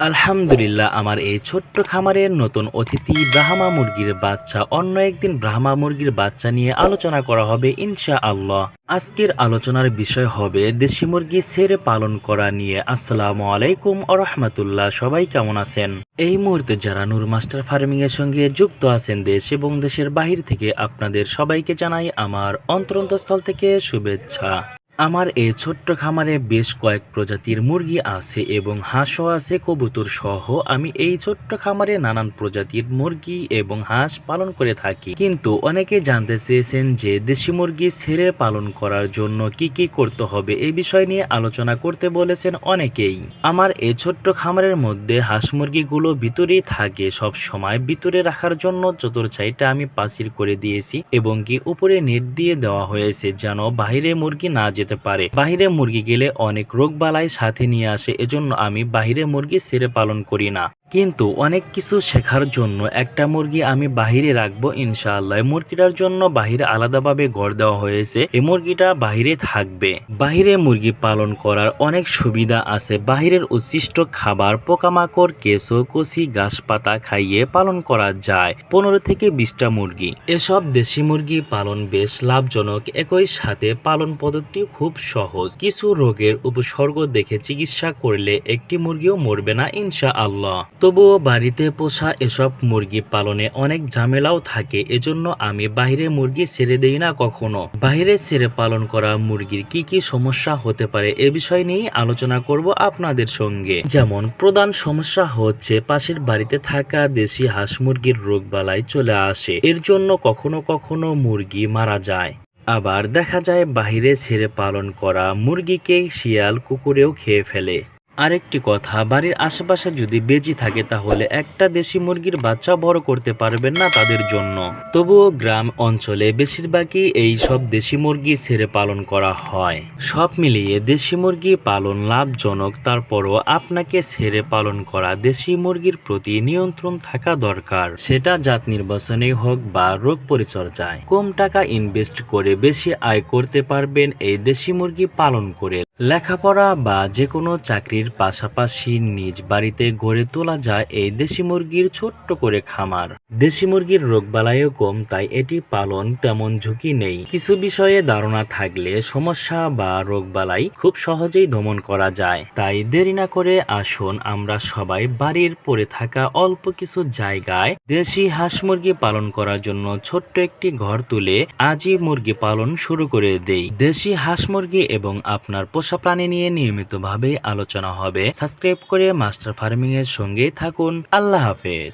আলহামদুলিল্লাহ, আমার এই ছোট্ট খামারের নতুন অতিথি ব্রাহ্মা মুরগির বাচ্চা। অন্য একদিন ব্রাহ্মা মুরগির বাচ্চা নিয়ে আলোচনা করা হবে ইনশা আল্লাহ আজকের আলোচনার বিষয় হবে, দেশি মুরগি ছেড়ে পালন করা নিয়ে। আসসালামু আলাইকুম আরহামতুল্লাহ সবাই কেমন আছেন? এই মুহূর্তে যারা নূর মাস্টার ফার্মিং এর সঙ্গে যুক্ত আছেন দেশ এবং দেশের বাহির থেকে, আপনাদের সবাইকে জানাই আমার অন্তরন্তস্থল থেকে শুভেচ্ছা। আমার এই ছোট্ট খামারে বেশ কয়েক প্রজাতির মুরগি আছে এবং হাঁসও আছে, কবুতর সহ আমি এই ছোট্ট খামারে নানান প্রজাতির মুরগি এবং হাঁস পালন করে থাকি। কিন্তু অনেকে জানতে চেয়েছেন যে দেশি মুরগি ছেড়ে পালন করার জন্য কি কি করতে হবে এই বিষয় নিয়ে আলোচনা করতে বলেছেন অনেকেই। আমার এই ছোট্ট খামারের মধ্যে হাঁস মুরগিগুলো ভিতরেই থাকে, সব সময় ভিতরে রাখার জন্য চতুর সাইডটা আমি পাসির করে দিয়েছি এবং কি উপরে নেট দিয়ে দেওয়া হয়েছে যেন বাইরে মুরগি না যেতে পারে। বাহিরে মুরগি গেলে অনেক রোগ বালাই সাথে নিয়ে আসে, এজন্য আমি বাহিরে মুরগি ছেড়ে পালন করি না। কিন্তু অনেক কিছু শেখার জন্য একটা মুরগি আমি বাহিরে রাখব ইনশাআল্লাহ। এই মুরগিটার জন্য বাহিরে আলাদাভাবে ঘর দেওয়া হয়েছে। এই মুরগিটা বাহিরে থাকবে। বাহিরে মুরগি পালন করার অনেক সুবিধা আছে। বাহিরের উচ্ছিষ্ট খাবার, পোকামাকড়, কেঁচো, কচি গাছপাতা খাইয়ে পালন করা যায়। পনেরো থেকে বিশটা মুরগি। এসব দেশি মুরগি পালন বেশ লাভজনক। একই সাথে পালন পদ্ধতি খুব সহজ। কিছু রোগের উপসর্গ দেখে চিকিৎসা করলে একটি মুরগিও মরবে না ইনশা আল্লাহ তবুও বাড়িতে পোষা এসব মুরগি পালনে অনেক ঝামেলাও থাকে, এজন্য আমি বাইরে মুরগি ছেড়ে দেই না কখনো। বাইরে ছেড়ে পালন করা মুরগির কি কি সমস্যা হতে পারে এ বিষয় নিয়ে আলোচনা করব আপনাদের সঙ্গে। যেমন, প্রধান সমস্যা হচ্ছে পাশের বাড়িতে থাকা দেশি হাঁস মুরগির রোগ বালাই চলে আসে, এর জন্য কখনো কখনো মুরগি মারা যায়। আবার দেখা যায় বাইরে ছেড়ে পালন করা মুরগিকে শিয়াল কুকুরেও খেয়ে ফেলে। আরেকটি কথা, বাড়ির আশেপাশে যদি বেজি থাকে তাহলে একটা দেশি মুরগির বাচ্চা বড় করতে পারবেন না তাদের জন্য। তবুও গ্রাম অঞ্চলে বেশিরভাগই এই সব দেশি মুরগি ছেড়ে পালন করা হয়। সব মিলিয়ে দেশি মুরগি পালন লাভজনক, তারপরও আপনাকে ছেড়ে পালন করা দেশি মুরগির প্রতি নিয়ন্ত্রণ থাকা দরকার। সেটা জাত নির্বাচনে হোক বা রোগ পরিচর্যায়। কম টাকা ইনভেস্ট করে বেশি আয় করতে পারবেন এই দেশি মুরগি পালন করে। লেখাপড়া বা যে কোনো চাকরির পাশাপাশি নিজ বাড়িতে গড়ে তোলা যায় এই দেশি মুরগির ছোট্ট করে খামার। দেশি মুরগির রোগবালাইও কম, তাই এটি পালন তেমন ঝুঁকি নেই। কিছু বিষয়ে ধারণা থাকলে সমস্যা বা রোগবালাই খুব সহজেই দমন করা যায়। তাই দেরি না করে আসুন আমরা সবাই বাড়ির পড়ে থাকা অল্প কিছু জায়গায় দেশি হাঁস মুরগি পালন করার জন্য ছোট্ট একটি ঘর তুলে আজই মুরগি পালন শুরু করে দেই। দেশি হাঁস মুরগি এবং আপনার পোষা প্রাণী নিয়ে নিয়মিতভাবে আলোচনা হবে। সাবস্ক্রাইব করে মাস্টার ফার্মিং এর সঙ্গে থাকুন। আল্লাহ হাফেজ।